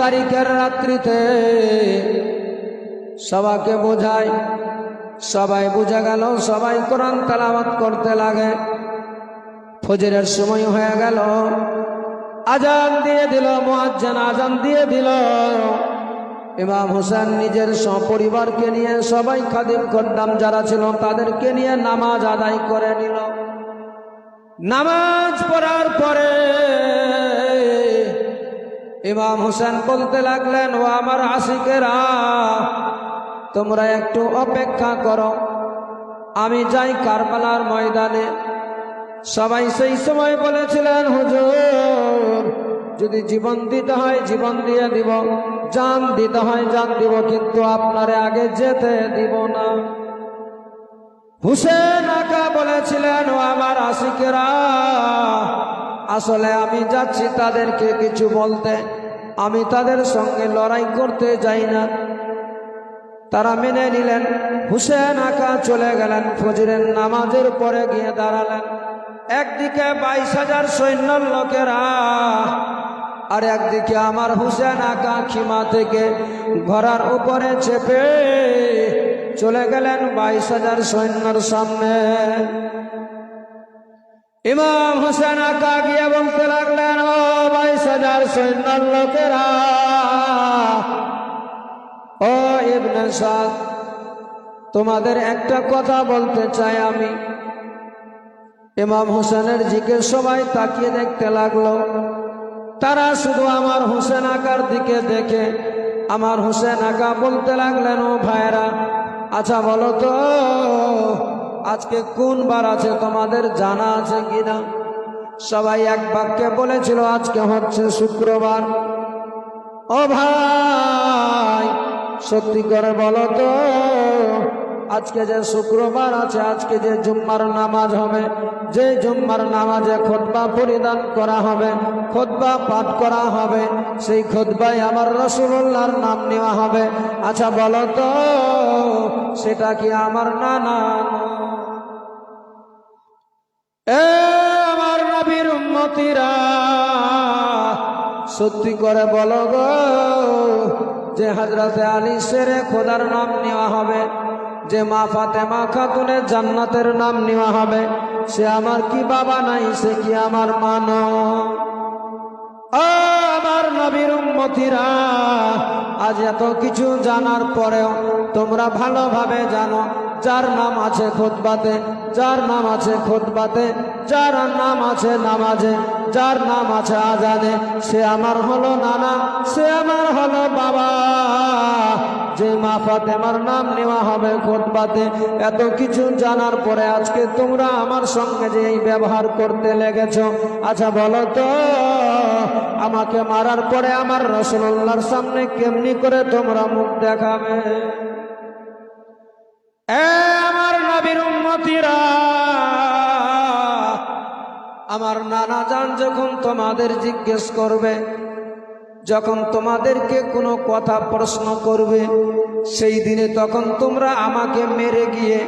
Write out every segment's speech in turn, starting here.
তারিখের রাত্রিতে সবাকে বোঝায়। সবাই বুঝা গেল, সবাই কোরআন তেলাওয়াত করতে লাগে। ফজরের সময় হয়ে গেল। আজান দিয়ে দিল, মুয়াজ্জান আজান দিয়ে দিল। ইমাম হোসেন নিজের সপরিবারকে নিয়ে সবাই খাদিম খদ্দাম যারা ছিল, তাদেরকে নিয়ে নামাজ আদায় করে নিল। নামাজ পড়ার পরে ইমাম হোসেন বলতে লাগলেন, ও আমার আশিকেরা, তোমরা একটু অপেক্ষা করো। আমি যাই কারবালার ময়দানে। সবাই সেই সময় বলেছিলেন, হুজুর, যদি জীবন দিতে হয় জীবন দিয়ে দিব, জান দিতে হয় জান দিব, কিন্তু আপনারে আগে যেতে দিব না। হুসেন আকা বলেছিলেন, ও আমার আশিকেরা আসলে আমি যাচ্ছি তাদেরকে কিছু বলতে। আমি তাদের সঙ্গে লড়াই করতে যাই না। তারা মেনে নিলেন। হুসেন আকা চলে গেলেন ফজরের নামাজের পরে গিয়ে দাঁড়ালেন। একদিকে বাইশ হাজার সৈন্যর লোকেরা, আর একদিকে আমার হুসেন আকা খিমা থেকে ঘোড়ার উপরে চেপে চলে গেলেন বাইশ হাজার সৈন্যর সামনে। ইমাম হোসেন আকা গিয়ে বলতে লাগলেন, ও বাইশ হাজার সৈন্যর লোকেরা, ও ইবনে সাদ, তোমাদের একটা কথা বলতে চাই আমি। ইমাম হোসেনের দিকে সবাই তাকিয়ে দেখতে লাগল। তারা শুধু আমার হোসেন আকার দিকে দেখে, আমার হোসেন আকা বলতে লাগলেন, ও ভাইরা আচ্ছা বলো তো আজকে কোন বার আছে তোমাদের জানা আছে কিনা? সবাই এক বাক্যে বলেছিল, আজকে হচ্ছে শুক্রবার। ও ভাই, সত্যি করে বলো তো আজকে যে শুক্রবার আছে, আজকে যে জুম্মার নামাজ হবে, যে জুম্মার নামাজে খোদবা পরিধান করা হবে খোদবা পাঠ করা হবে, সেই খোদবায় আমার রসুল্লাহর নাম নেওয়া হবে। আচ্ছা বলো তো, সেটা কি আমার নানা এ আমার নবীর উন্মতিরা সত্যি করে বলো গো, যে হাজরাতে আলী সেরে খোদার নাম নেওয়া হবে। যে মা ফাতেমা খাতুনের জান্নাতের নাম নেওয়া হবে, সে আমার কি বাবা নাই, সে কি আমার মান আমার নবীর আজ এত কিছু জানার পরেও তোমরা ভালোভাবে জানো, যার নাম আছে খোদবাতে যার নাম আছে খোদবাতে যার নাম আছে নামাজে, যার নাম আছে আজানে, সে আমার হলো নানা, সে আমার হলো বাবা। যে মা ফাতেমার নাম নেওয়া হবে খোদবাতে এত কিছু জানার পরে আজকে তোমরা আমার সঙ্গে যে এই ব্যবহার করতে লেগেছ আচ্ছা বলো তো, আমাকে মারার পরে আমার রসুল্লাহর সামনে কেমনি করে তোমরা মুখ দেখাবে? এ আমার উম্মতিরা আমার নানা যান যখন তোমাদের জিজ্ঞেস করবে, যখন তোমাদেরকে কোনো কথা প্রশ্ন করবে, সেই দিনে তখন তোমরা আমাকে মেরে গিয়ে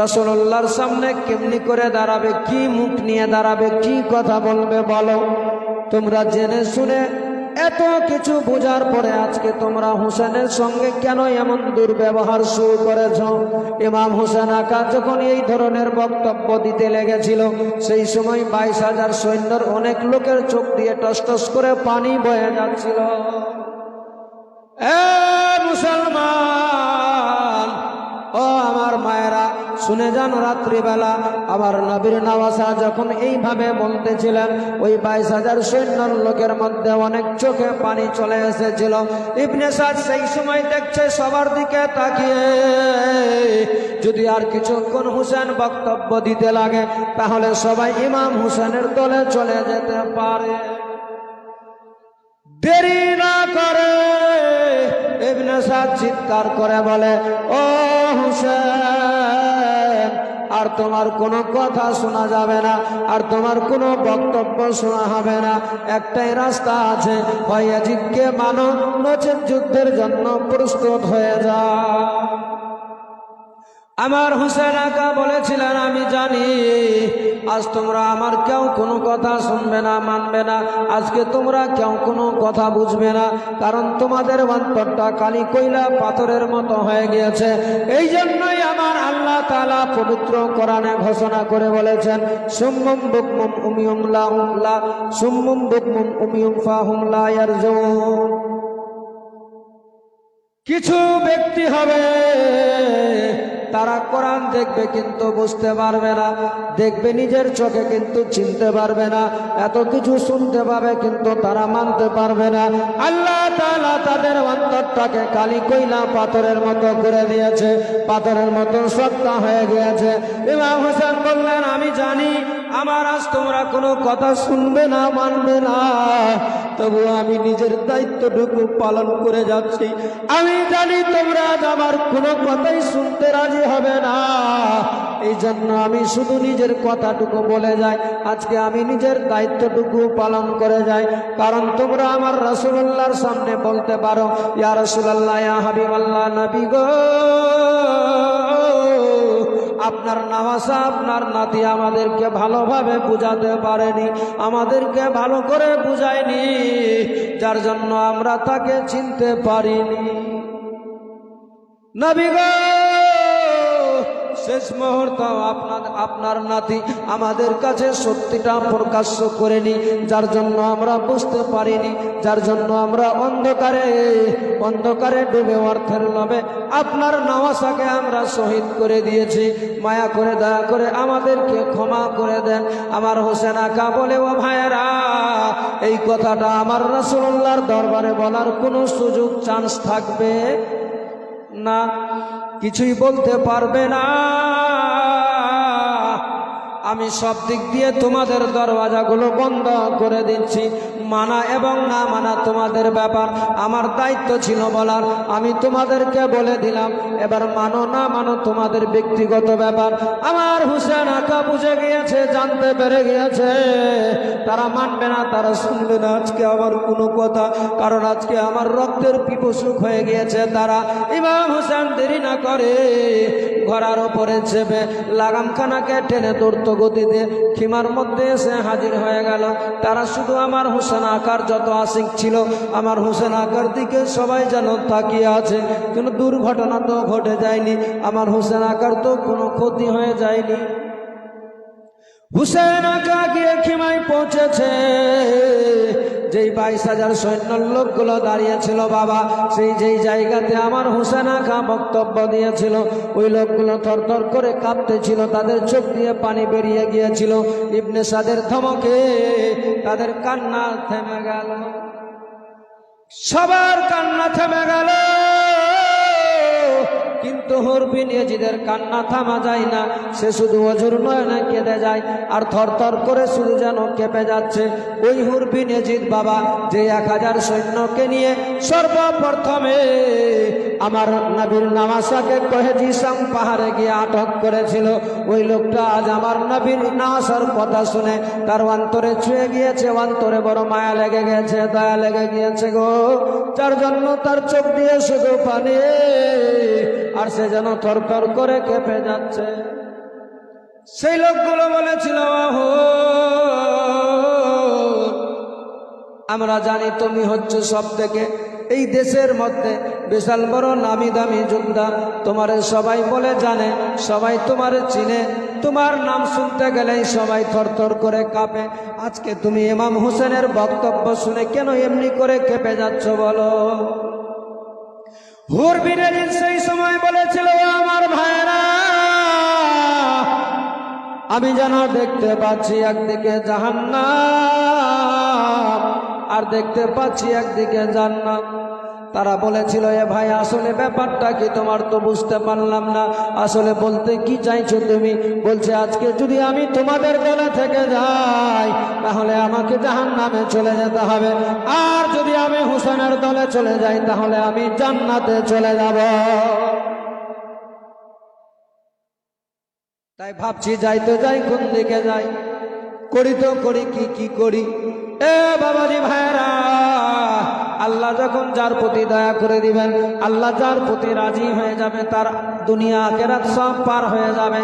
রসল্লাহর সামনে কেমনি করে দাঁড়াবে, কি মুখ নিয়ে দাঁড়াবে, কি কথা বলবে বলো। তোমরা জেনে শুনে এত কিছু বোঝার পরে আজকে তোমরা হোসেনের সঙ্গে কেন এমন দুর্ব্যবহার শুরু করেছ? ইমাম হোসেন আকা যখন এই ধরনের বক্তব্য দিতে লেগেছিল, সেই সময় বাইশ হাজার সৈন্যর অনেক লোকের চোখ দিয়ে টসটস টস করে পানি বয়ে যাচ্ছিল। এ মুসলমান! শুনে যান রাত্রিবেলা। আমার নবীর নওয়াসা যখন এইভাবে বলতেছিলেন, ওই বাইশ হাজার সৈন্যর লোকের মধ্যে অনেক চোখে পানি চলে এসেছিল। ইবনে সাদ সেই সময় দেখছে সবার দিকে তাকিয়ে। যদি আর কিছুক্ষণ হুসেন বক্তব্য দিতে লাগে, তাহলে সবাই ইমাম হুসেনের দলে চলে যেতে পারে। দেরি না করে, ইবনে সাদ চিৎকার করে বলে, ও হুসেন আর তোমার কোনো কথা শোনা যাবে না, আর তোমার কোনো বক্তব্য শোনা হবে না। একটাই রাস্তা আছে হয় মানো, নচেত যুদ্ধের জন্য প্রস্তুত হয়ে যা আমার হুসেন আকা বলেছিলেন, আমি জানি, আজ তোমরা আমার কেউ কোনো কথা শুনবে না, মানবে না। আজকে তোমরা কেউ কোনো কথা বুঝবে না, কারণ তোমাদের অন্তরটা কালি কইলা পাথরের মতো হয়ে গিয়েছে। এই জন্যই আমার আল্লাহ তালা পবিত্র কোরআনে ঘোষণা করে বলেছেন, সুম্মম বুকমুম উমিয়ুম লা হুমলা সুম্মম বুকমুম উমিয়ুম ফাহুম লা ইয়ারজুন। কিছু ব্যক্তি হবে তারা কোরআন দেখবে কিন্তু বুঝতে পারবে না, দেখবে নিজের চোখে কিন্তু চিনতে পারবে না, এত কিছু শুনতে পাবে কিন্তু তারা মানতে পারবে না। আল্লাহ তালা তাদের অন্তরটাকে কালি কইলা পাথরের মতো করে দিয়েছে, পাথরের মতো সত্তা হয়ে গিয়েছে। ইমাম হোসেন বললেন, আমি জানি আমার আজ তোমরা কোনো কথা শুনবে না, মানবে না। তবু আমি নিজের দায়িত্বটুকু পালন করে যাচ্ছি। আমি জানি তোমরা আজ আমার কোনো কথাই শুনতে রাজি হবে না। এই জন্য আমি শুধু নিজের কথাটুকু বলে যাই। আজকে আমি নিজের দায়িত্বটুকু পালন করে যাই। কারণ তোমরা আমার রসুল্লাহর সামনে বলতে পারো, ইয়া রসুল্লাহ ইয়া হাবিব নবী গো। আপনার নামাজা আপনার নাতি আমাদেরকে ভালোভাবে বুঝাতে পারেনি, আমাদেরকে ভালো করে বুঝায়নি, যার জন্য আমরা তাকে চিনতে পারিনি। নবী গো! শেষ মুহূর্ত আপনার আপনার নাতি আমাদের কাছে সত্যিটা প্রকাশ্য করেনি, যার জন্য আমরা বুঝতে পারিনি, যার জন্য আমরা অন্ধকারে অন্ধকারে ডুবে অর্থের লোভে আপনার নওয়াসাকে আমরা শহীদ করে দিয়েছি। মায়া করে, দয়া করে আমাদেরকে ক্ষমা করে দেন। আমার হোসেন আকা বলে, ও ভাইয়েরা, এই কথাটা আমার রসুল্লাহর দরবারে বলার কোনো সুযোগ, চান্স থাকবে না। কিছুই বলতে পারবে না। আমি সব দিক দিয়ে তোমাদের দরওয়াজাগুলো বন্ধ করে দিচ্ছি। মানা এবং না মানা তোমাদের ব্যাপার। আমার দায়িত্ব ছিল বলার। আমি তোমাদেরকে বলে দিলাম, এবার মানো না মানো তোমাদের ব্যক্তিগত ব্যাপার। আমার হুসেন আঁকা বুঝে গিয়েছে, জানতে পেরে গিয়েছে। তারা মানবে না, তারা শুনবে না। আজকে আমার কোনো কথা, কারণ আজকে আমার রক্তের পিপসুক হয়ে গিয়েছে তারা। ইমাম হোসেন দেরি না করে ঘোড়ার ওপরে চেপে লাগামখানাকে টেনে দৌড়ত গতিতে। খিমার মধ্যে এসে হাজির হয়ে গেল। তারা শুধু আমার হোসেন আকার যত আশিক ছিল, আমার হোসেন আকার দিকে সবাই যেন তাকিয়ে আছে। কোনো দুর্ঘটনা তো ঘটে যায়নি, আমার হোসেন আকার তো কোনো ক্ষতি হয়ে যায়নি। হুসেন আকা গিয়ে খিমায় পৌঁছেছে। যেই বাইশ হাজার সৈন্যর লোকগুলো দাঁড়িয়েছিল বাবা, সেই যেই জায়গাতে আমার হুসেন আকা বক্তব্য দিয়েছিল, ওই লোকগুলো থরথর করে কাঁপতেছিল তাদের চোখ দিয়ে পানি বেরিয়ে গিয়েছিল। ইবনে সাদের ধমকে তাদের কান্না থেমে গেল। সবার কান্না থেমে গেল। এজিদের কান্না থামা যায় না। সে শুধু অজুর কেঁদে যায় আর করে শুধু যেন কেঁপে যাচ্ছে। ওই এজিদ বাবা, যে এক হাজার সৈন্যকে নিয়ে সর্বপ্রথমে আমার নবীর পাহাড়ে গিয়ে আটক করেছিল। ওই লোকটা আজ আমার নবীর নামাসার কথা শুনে তার অন্তরে ছুঁয়ে গিয়েছে, অন্তরে বড় মায়া লেগে গেছে, দয়া লেগে গিয়েছে গো। যার জন্য তার চোখ দিয়ে শুধু পানি আর সে যেন থরথর করে কেঁপে যাচ্ছে। সেই লোকগুলো বলেছিল আমরা জানি তুমি হচ্ছে সব থেকে এই দেশের মধ্যে বিশাল বড় নামি দামি যোদ্ধা। তোমার সবাই বলে জানে, সবাই তোমার চিনে। তোমার নাম শুনতে গেলেই সবাই থরথর করে কাঁপে। আজকে তুমি ইমাম হোসেনের বক্তব্য শুনে কেন এমনি করে কেঁপে যাচ্ছ বলো? হুরবিনের সেই সময় বলেছিল, আমার ভাইরা আমি যেন দেখতে পাচ্ছি একদিকে জাহান্নাম আর দেখতে পাচ্ছি একদিকে জান্নাত। তারা বলেছিল, এ ভাই, আসলে ব্যাপারটা কি? তোমার তো বুঝতে পারলাম না। আসলে বলতে কি চাইছো তুমি? বলছে, আজকে যদি আমি তোমাদের দলে থেকে যাই, তাহলে আমাকে জাহান নামে চলে যেতে হবে। আর যদি আমি হুসেনের দলে চলে যাই, তাহলে আমি জান্নাতে চলে যাব। তাই ভাবছি, যাই তো যাই, কোন দিকে যাই? করি তো করি, কি কি করি? এ বাবাজি ভাইরা আল্লাহ যখন যার প্রতি দয়া করে দিবেন, আল্লাহ যার প্রতি রাজি হয়ে যাবে, তার দুনিয়া কেরাত সব পার হয়ে যাবে।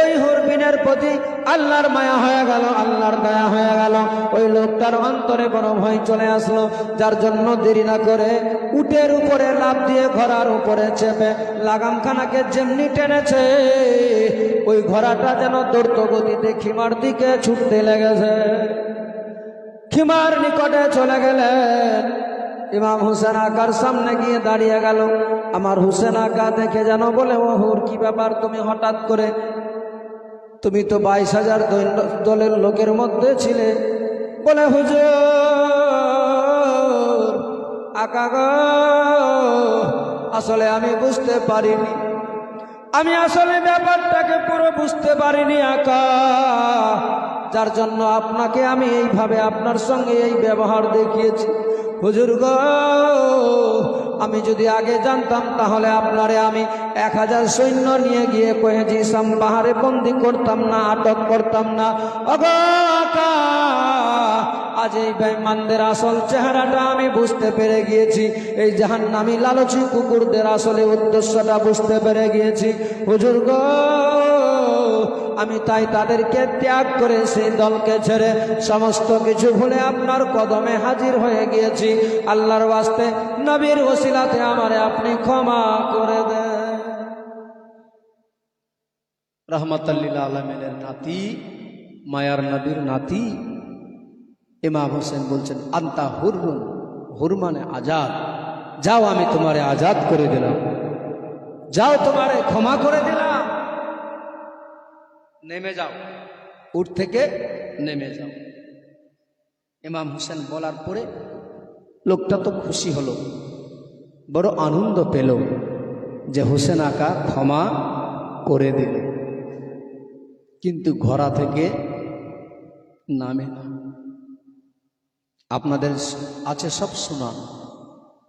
ওই হুরবিনের প্রতি আল্লাহর মায়া হয়ে গেল, আল্লাহর দয়া হয়ে গেল। ওই লোকটার অন্তরে বড় ভয় চলে আসলো, যার জন্য দেরি না করে উটের উপরে লাভ দিয়ে ঘোড়ার উপরে চেপে লাগামখানাকে যেমনি টেনেছে, ওই ঘোড়াটা যেন দ্রুত গতিতে খিমার দিকে ছুটতে লেগেছে। খিমার নিকটে চলে গেলেন। ইমাম হুসেন আকার সামনে গিয়ে দাঁড়িয়ে গেল। আমার হুসেন আকা দেখে যেন বলে, ও হুর, কি ব্যাপার? তুমি হঠাৎ করে, তুমি তো বাইশ হাজার দলের লোকের মধ্যে ছিলে। বলে, হুজুর, আকা গো, আসলে আমি বুঝতে পারিনি। আমি আসলে ব্যাপারটাকে পুরো বুঝতে পারিনি, আকা। যার জন্য আপনাকে আমি এইভাবে আপনার সঙ্গে এই ব্যবহার দেখিয়েছি। হুজুর গো, আমি যদি আগে জানতাম তাহলে আপনারে আমি এক হাজার সৈন্য নিয়ে গিয়ে কয়েছি সাম পাহাড়ে বন্দি করতাম না, আটক করতাম না। আজ এই বেঈমানদের আসল চেহারাটা আমি বুঝতে পেরে গিয়েছি। এই জাহান্নামী লালচি কুকুরদের আসলে উদ্দেশ্যটা বুঝতে পেরে গিয়েছি। হুজুর গো আমি তাই তাদেরকে ত্যাগ করে সেই দলকে ছেড়ে সমস্ত কিছু ভুলে আপনার কদমে হাজির হয়ে গিয়েছি। আল্লাহর বাস্তে নবীর ওসিলাতে আমারে আপনি ক্ষমা করে দেন। রহমতাল্লিল আলমিনের নাতি, মায়ার নবীর নাতি, ইমাম হোসেন বলছেন, আন্তা হুররুন হুর মানে আজাদ। যাও আমি তোমারে আজাদ করে দিলাম। যাও তোমারে ক্ষমা করে দিলাম। নেমে যাও। উঠ থেকে নেমে যাও। ইমাম হোসেন বলার পরে লোকটা তো খুশি হলো, বড় আনন্দ পেল যে হোসেন আকা ক্ষমা করে দিল। কিন্তু ঘোড়া থেকে নামে না। আপনাদের আছে সব শোনা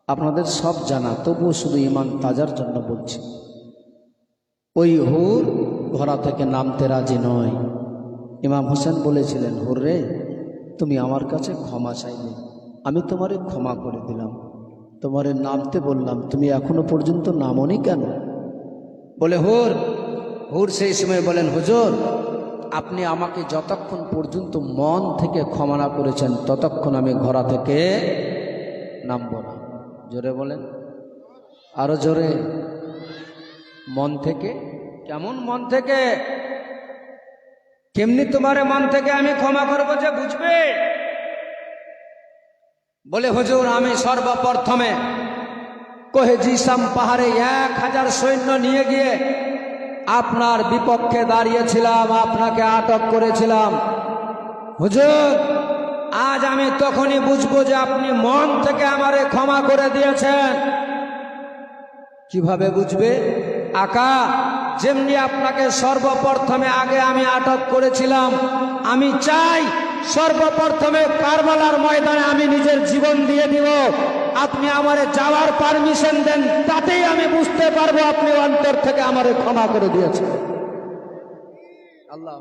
আপনাদের সব জানা, তবুও শুধু ইমান তাজার জন্য বলছি। ওই হুর ঘোড়া থেকে নামতে রাজি নয়। ইমাম হোসেন বলেছিলেন হুর রে তুমি আমার কাছে ক্ষমা চাইলে, আমি তোমারে ক্ষমা করে দিলাম। তোমারে নামতে বললাম, তুমি এখনও পর্যন্ত নামনি কেন? বলে, হুর হুর সেই সময় বলেন, হুজুর, আপনি আমাকে যতক্ষণ পর্যন্ত মন থেকে ক্ষমা না করেছেন, ততক্ষণ আমি ঘোড়া থেকে নামব না। জোরে বলেন। আরও জোরে, মন থেকে কেমন মন থেকে? কেমনি তোমার মন থেকে আমি ক্ষমা করব যে বুঝবে? বলে, হুজুর, আমি সর্বপ্রথমে কহে, জিসাম পাহাড়ে এক হাজার সৈন্য নিয়ে গিয়ে আপনার বিপক্ষে দাঁড়িয়েছিলাম, আপনাকে আটক করেছিলাম। হুজুর, আজ আমি তখনই বুঝব যে আপনি মন থেকে আমারে ক্ষমা করে দিয়েছেন। কীভাবে বুঝবে? আকা যেমনি আপনাকে সর্বপ্রথমে আগে আমি আটক করেছিলাম, আমি চাই সর্বপ্রথমে কারবালার ময়দানে আমি নিজের জীবন দিয়ে দিব। আপনি আমার যাওয়ার পারমিশন দেন, তাতেই আমি বুঝতে পারব আপনি অন্তর থেকে আমার ক্ষমা করে দিয়েছেন। আল্লাহ।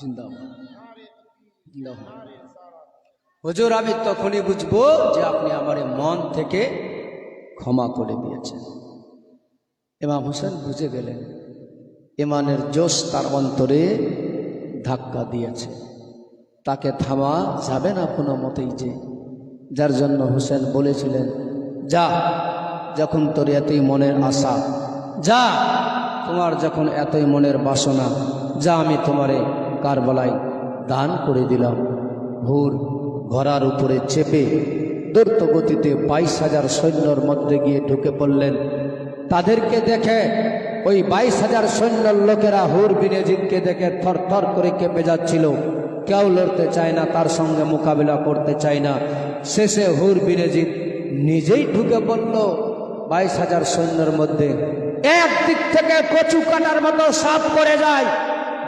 জিন্দাবাদ। জিন্দাবাদ হুজুর, আমি তখনই বুঝব যে আপনি আমার মন থেকে ক্ষমা করে দিয়েছেন। ইমাম হোসেন বুঝে গেলেন, ইমানের জোশ তার অন্তরে ধাক্কা দিয়েছে। তাকে থামা যাবে না কোনো মতেই যে। যার জন্য হোসেন বলেছিলেন, যা, যখন তোর এতই মনের আশা, যা, তোমার যখন এতই মনের বাসনা, যা আমি তোমারে কার কারবালায় দান করে দিলাম। হুর ঘোড়ার উপরে চেপে দ্রুত গতিতে বাইশ হাজার সৈন্যর মধ্যে গিয়ে ঢুকে পড়লেন। তাদেরকে দেখে ওই বাইশ হাজার সৈন্যর লোকেরা হুর বিনেজিৎকে দেখে থর থর করে কেঁপে যাচ্ছিল। কেউ লড়তে চায় না, তার সঙ্গে মোকাবিলা করতে চায় না। শেষে হুর বিনেজিৎ নিজেই ঢুকে পড়ল বাইশ হাজার সৈন্যের মধ্যে। একদিক থেকে কচু কাটার মতো সাফ করে যায়।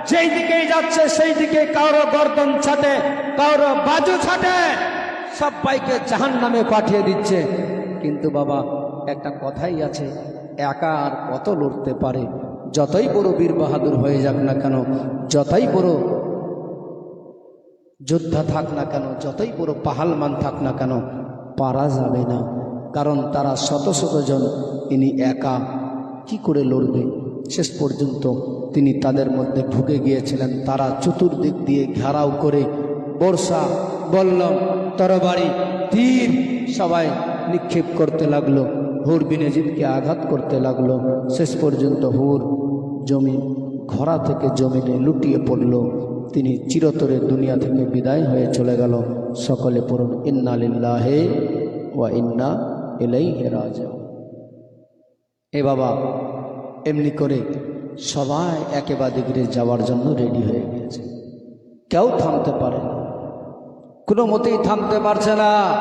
যেই দিকেই যাচ্ছে, সেই দিকে কারও গর্দন ছাটে, কারও বাজু ছাটে। সবাইকে জাহান নামে পাঠিয়ে দিচ্ছে। কিন্তু বাবা, একটা কথাই আছে, একা আর কত লড়তে পারে? যতই বড় বীর বাহাদুর হয়ে যাক না কেন, যতই বড় যোদ্ধা থাক না কেন, যতই বড় পাহালমান থাক না কেন, পারা যাবে না। কারণ তারা শত শত জন তিনি একা। কি করে লড়বে? শেষ পর্যন্ত তিনি তাদের মধ্যে ঢুকে গিয়েছিলেন। তারা চতুর্দিক দিয়ে ঘেরাও করে বর্ষা, বল্লম, তরবারি, তীর সবাই নিক্ষেপ করতে লাগল। হুর বিনেজিৎকে আঘাত করতে লাগল। শেষ পর্যন্ত হুর জমি, ঘোড়া থেকে জমিনে লুটিয়ে পড়ল। তিনি চিরতরে দুনিয়া থেকে বিদায় হয়ে চলে গেল। সকলে পড়ুন, ইন্না লিল্লাহে ওয়া ইন্না এলাই রাজা এ বাবা এমনি করে সবাই একেবারে দিকে যাওয়ার জন্য রেডি হয়ে গিয়েছে। কেউ থামতে পারে না। কোনো মতেই থামতে পারছে না।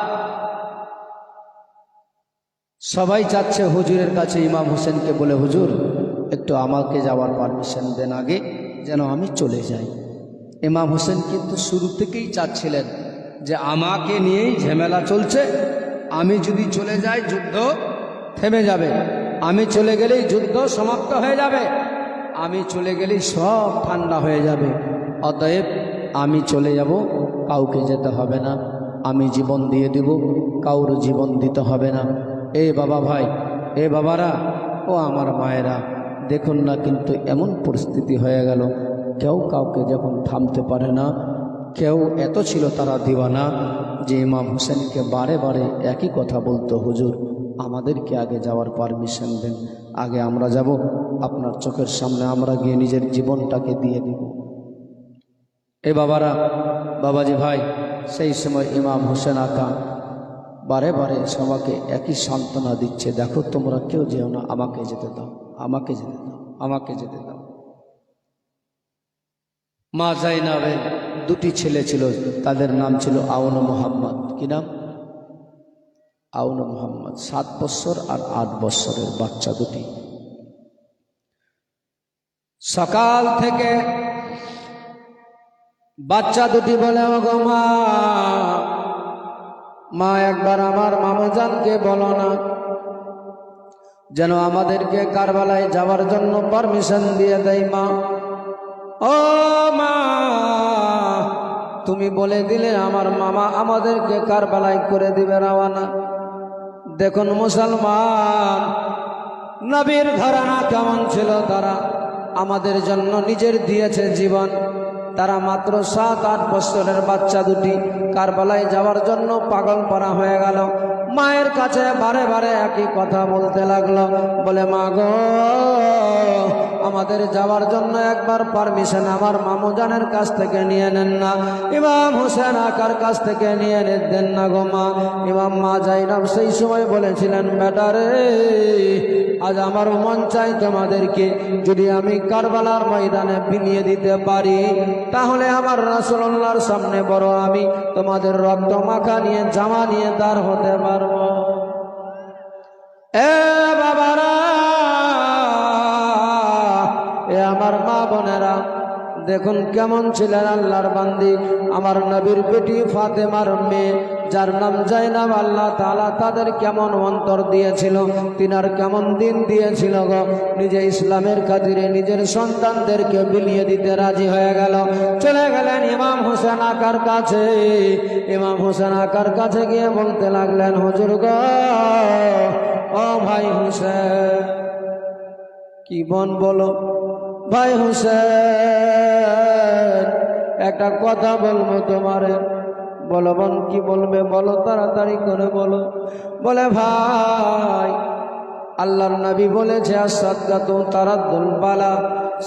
সবাই চাচ্ছে হুজুরের কাছে ইমাম হোসেনকে বলে, হুজুর, একটু আমাকে যাওয়ার পারমিশন দেন আগে, যেন আমি চলে যাই। ইমাম হোসেন কিন্তু শুরু থেকেই চাচ্ছিলেন যে আমাকে নিয়েই ঝামেলা চলছে, আমি যদি চলে যাই, যুদ্ধ থেমে যাবে। আমি চলে গেলেই যুদ্ধ সমাপ্ত হয়ে যাবে। আমি চলে গেলেই সব ঠান্ডা হয়ে যাবে। অতএব আমি চলে যাব, কাউকে যেতে হবে না। আমি জীবন দিয়ে দিব, কাউর জীবন দিতে হবে না। এ বাবা ভাই, এ বাবারা, ও আমার মায়েরা, দেখুন না কিন্তু এমন পরিস্থিতি হয়ে গেল। কেউ কাউকে যখন থামতে পারে না, কেউ এত ছিল তারা দিওয়ানা যে ইমাম হোসেনকে বারে বারে একই কথা বলতো, হুজুর আমাদেরকে আগে যাওয়ার পারমিশন দেন। আগে আমরা যাব, আপনার চোখের সামনে আমরা গিয়ে নিজের জীবনটাকে দিয়ে দিব। এ বাবারা, বাবাজি ভাই, সেই সময় ইমাম হোসেন আকা বারে বারে সবাইকে একই সান্ত্বনা দিচ্ছে, দেখো তোমরা কেউ যেও না, আমাকে যেতে দাও, আমাকে যেতে দাও, আমাকে যেতে দাও। মা জাইনাবের দুটি ছেলে ছিল, তাদের নাম ছিল আউন মোহাম্মদ। কি নাম? আউন মোহাম্মদ, সাত বছর আর আট বছরের বাচ্চা দুটি। সকাল থেকে বাচ্চা দুটি বলে ও গো মা মা, একবার আমার মামুজানকে বলো না যেন আমাদেরকে কারবালায় যাওয়ার জন্য পারমিশন দিয়ে দেয় মা। ও মা, তুমি বলে দিলে আমার মামা আমাদেরকে কারবালায় করে দিবে রাওয়ানা দেখুন মুসলমান, নবীর ঘরানা কেমন ছিল তারা? আমাদের জন্য নিজের দিয়েছে জীবন। তারা মাত্র সাত, আট বছরের বাচ্চা দুটি কারবালায় যাওয়ার জন্য পাগল পরা হয়ে গেল। মায়ের কাছে বারে বারে একই কথা বলতে লাগল। বলে, মা গো, আমাদের যাওয়ার জন্য একবার পারমিশন আমার মামুজানের কাছ থেকে নিয়ে নেন না। ইমাম হোসেন আকার কাছ থেকে নিয়ে দেন না গো মা। ইমাম মা জাইনাব সেই সময় বলেছিলেন বেটারে আজ আমার মন চাই তোমাদেরকে। যদি আমি কারবালার ময়দানে বিনিয়ে দিতে পারি, তাহলে আমার রাসুল্লাহর সামনে বড় আমি তোমাদের রক্ত মাখা নিয়ে, জামা নিয়ে দাঁড় হতে পারব এ দেখুন কেমন ছিলেন আল্লাহর বান্দি। আমার নবীর বেটি ফাতেমার মেয়ে, যার নাম জাইনাব, আল্লাহ তালা তাদের কেমন অন্তর দিয়েছিল, তিনার কেমন দিন দিয়েছিল গো। নিজে ইসলামের খাতিরে নিজের সন্তানদেরকে বিলিয়ে দিতে রাজি হয়ে গেল। চলে গেলেন ইমাম হোসেন আকার কাছে। ইমাম হোসেন আকার কাছে গিয়ে বলতে লাগলেন, হুজুর গো, ও ভাই হোসেন, কি বন বলো? ভাই হুসেন, একটা কথা বলব তোমারে। বলো বোন কি বলবে? বলো তাড়াতাড়ি করে বলো। বলে ভাই, আল্লাহর নবী বলেছে আর সাদগা তো তারাদ্দুল বালা।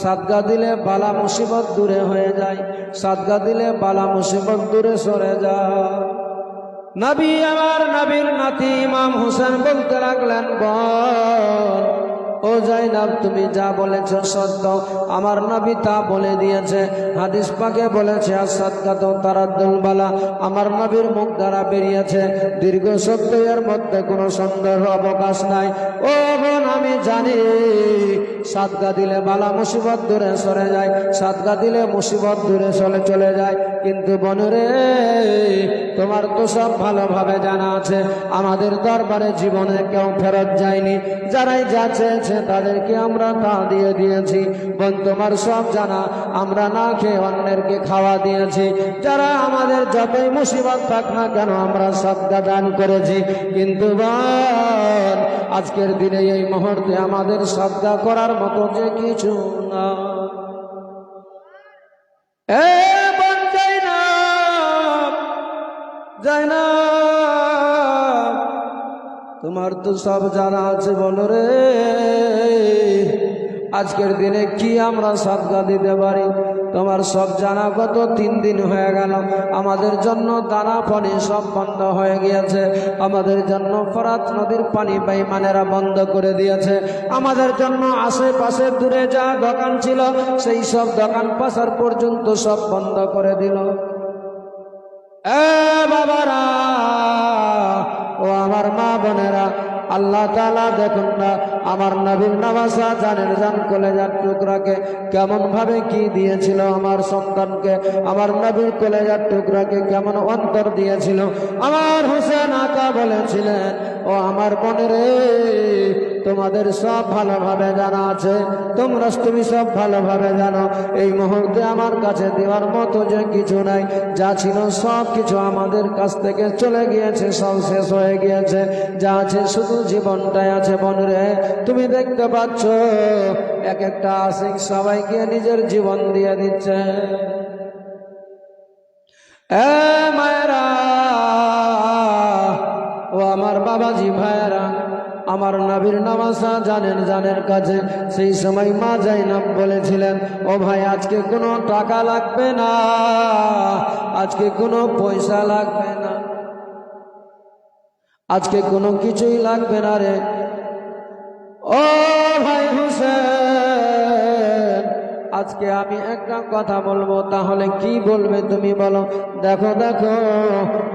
সাদগা দিলে বালা মুসিবত দূরে হয়ে যায়। সাদগা দিলে বালা মুসিবত দূরে সরে যায়। নবী আমার নবীর নাতি ইমাম হোসেন বলতে লাগলেন, বল ও জাইনাব, তুমি যা বলেছ সত্য। আমার নবী তা বলে দিয়েছে। হাদিস পাকে বলেছে আর আসাদকাত তারাদ্দুল বালা আমার নবীর মুখ দ্বারা বেরিয়েছে। দীর্ঘ সত্য এর মধ্যে কোনো সন্দেহ অবকাশ নাই। ও বোন, আমি জানি সাদগা দিলে বালা মুসিবত দূরে সরে যায় সাদগা দিলে মুসিবত দূরে চলে চলে যায়। কিন্তু বনরে তোমার তো সব ভালোভাবে জানা আছে। আমাদের দরবারে জীবনে কেউ ফেরত যায়নি। যারাই যা চেয়েছে তাদেরকে আমরা তা দিয়ে দিয়েছি। বোন, তোমার সব জানা। আমরা না খেয়ে অন্যেরকে খাওয়া দিয়েছি। যারা আমাদের যতই মুসিবত থাক না কেন, আমরা সবটা দান করেছি। কিন্তু বোন, আজকের দিনে এই মুহূর্তে আমাদের সবটা করার মতো যে কিছু না। যাই না। তোমার তো সব জানা আছে বলো রে। আজকের দিনে কি আমরা সদকা দিতে পারি? তোমার সব জানা কত? তিন দিন হয়ে গেল। আমাদের জন্য দানা পানি সব বন্ধ হয়ে গিয়েছে। আমাদের জন্য ফরাত নদীর পানি বেইমানেরা বন্ধ করে দিয়েছে। আমাদের জন্য আশেপাশে দূরে যা দোকান ছিল, সেই সব দোকান পাশার পর্যন্ত সব বন্ধ করে দিল। বোনেরা, আল্লাহ তালা দেখুন না, আমার নবীর নামাজা জানের জান কলেজার টুকরাকে কেমন ভাবে কি দিয়েছিল আমার সন্তানকে, আমার নবীর কলেজার টুকরাকে কেমন অন্তর দিয়েছিল, আমার হোসেন আকা বলেছিলেন, ও আমার বোনেরে তোমাদের সব ভালোভাবে জানা আছে। তোমরা তুমি সব ভালোভাবে জানো। এই মুহূর্তে আমার কাছে দেওয়ার মতো যে কিছু নাই, যা ছিল সব কিছু আমাদের কাছ থেকে চলে গিয়েছে, সব শেষ হয়ে গিয়েছে। যা আছে শুধু জীবনটাই আছে বনরে তুমি দেখতে পাচ্ছ, এক একটা আশিক সবাইকে নিজের জীবন দিয়ে দিচ্ছে। মায়েরা, ও আমার বাবাজি ভাইয়েরা আমার নাবির নামাজা জানেন, জানের কাছে। সেই সময় মা জাইনাব বলেছিলেন, ও ভাই, আজকে কোনো টাকা লাগবে না। আজকে কোনো পয়সা লাগবে না। আজকে কোনো কিছুই লাগবে না রে। ও আজকে আমি একটা কথা বলব, তাহলে কি বলবে তুমি বলো? দেখো দেখো,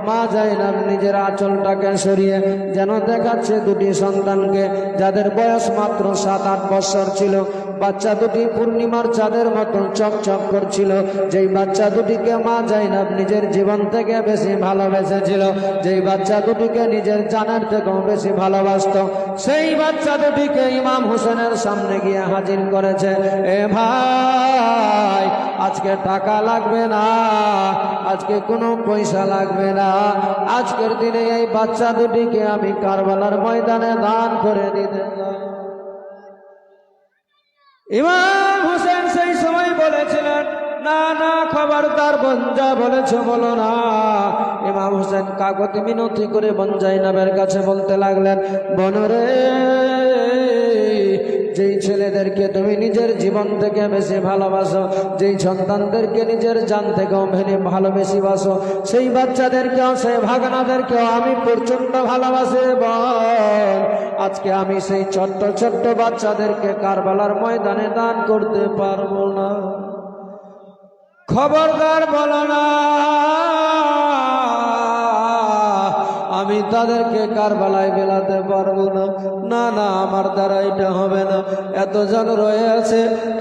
মা জাইনাব নিজের আঁচলটাকে সরিয়ে যেন দেখাচ্ছে দুটি সন্তানকে, যাদের বয়স মাত্র সাত আট বছর ছিল। বাচ্চা দুটি পূর্ণিমার চাঁদের মতো চকচক করছিল যেই বাচ্চা দুটিকে মা জাইনাব নিজের জীবন থেকে বেশি ভালোবেসেছিল, যেই বাচ্চা দুটিকে নিজের জানার থেকেও বেশি ভালোবাসত, সেই বাচ্চা দুটিকে ইমাম হোসেনের সামনে গিয়ে হাজির করেছে এ ভাই, আজকে টাকা লাগবে না, আজকে কোনো পয়সা লাগবে না, আজকের দিনে এই বাচ্চা দুটিকে আমি কারবালার ময়দানে দান করে দিতে। ইমাম হোসেন সেই সময় বলেছিলেন, না না, খবরদার বঞ্জা বলেছে, বলো না। ইমাম হোসেন কাগজ মিনতি করে বঞ্জাই নামের কাছে বলতে লাগলেন বনরে যেই ছেলেদেরকে তুমি নিজের জীবন থেকে বেশি ভালোবাসো, যেই সন্তানদেরকে নিজের জান থেকেও ভেনে ভালোবেসি বাসো, সেই বাচ্চাদেরকেও, সেই ভাগনাদেরকেও আমি প্রচণ্ড ভালোবাসি বল আজকে আমি সেই ছোট্ট ছোট্ট বাচ্চাদেরকে কারবালার ময়দানে দান করতে পারব না। খবরদার বলো না। আমি তাদেরকে কারবালায় বেলাতে পারব না। না না, আমার দ্বারা এটা হবে না। এতজন রয়ে আছে,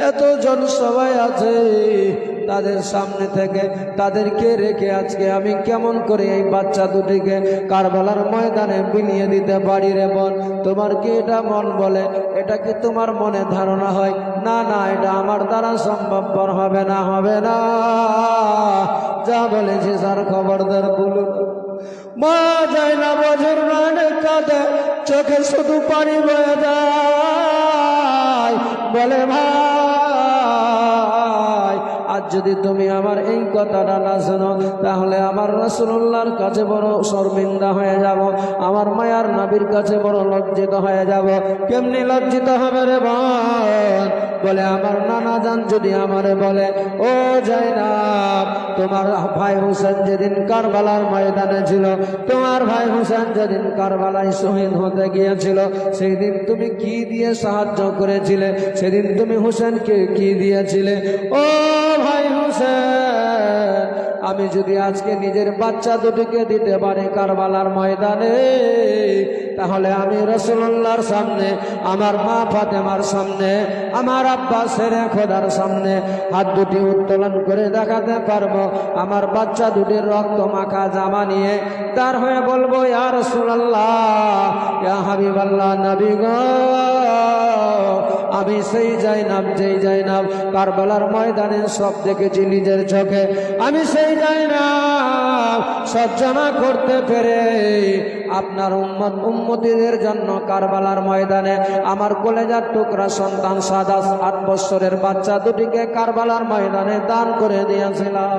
এতজন সবাই আছে। তাদের সামনে থেকে তাদেরকে রেখে আজকে আমি কেমন করে এই বাচ্চা দুটিকে কারবালার ময়দানে বিলিয়ে দিতে পারি রে বোন? তোমার কি এটা মন বলে? এটা কি তোমার মনে ধারণা হয়? না না, এটা আমার দ্বারা সম্ভবপর হবে না হবে না। যা বলেছি স্যার খবরদার বলুন। মা যায় না বছর মানে কাঁদে, চোখে শুধু পানি বয়ে যায়। বলে, ভাই, আজ যদি তুমি আমার এই কথাটা না শোনো, তাহলে আমার রসুল্লাহর কাছে বড় শর্মিন্দা হয়ে যাব। আমার মায়ার নাবির কাছে বড় লজ্জিত হয়ে যাব। কেমনি লজ্জিত হবে রে বোন বলে, আমার নানা যান যদি আমারে বলে, ও জয়নাব, তোমার ভাই হুসেন যেদিন কারবালার ময়দানে ছিল, তোমার ভাই হুসেন যেদিন কারবালায় শহীদ হতে গিয়েছিল, সেদিন তুমি কি দিয়ে সাহায্য করেছিলে? সেদিন তুমি হুসেনকে কি দিয়েছিলে? ও আমি যদি আজকে নিজের বাচ্চা দুটিকে দিতে পারি কারবালার ময়দানে, তাহলে আমি রসুল্লাহর সামনে, আমার মা ফাতেমার সামনে, আমার আব্বা সেরে খোদার সামনে হাত দুটি উত্তোলন করে দেখাতে পারব। আমার বাচ্চা দুটির রক্ত মাখা জামা নিয়ে তার হয়ে বলব, ইয়া রসুল্লাহ ইয়া হাবিবাল্লাহ, নবী গো আমি সেই যাইনাম যেই যাইনাম কারবালার ময়দানে সব দেখেছি নিজের চোখে। আমি সেই যাইনাম সজ্জনা করতে পেরে আপনার উম্মত, উম্মতিদের জন্য কারবালার ময়দানে আমার কলেজার টুকরা সন্তান সাদা আট বছরের বাচ্চা দুটিকে কারবালার ময়দানে দান করে দিয়েছিলাম।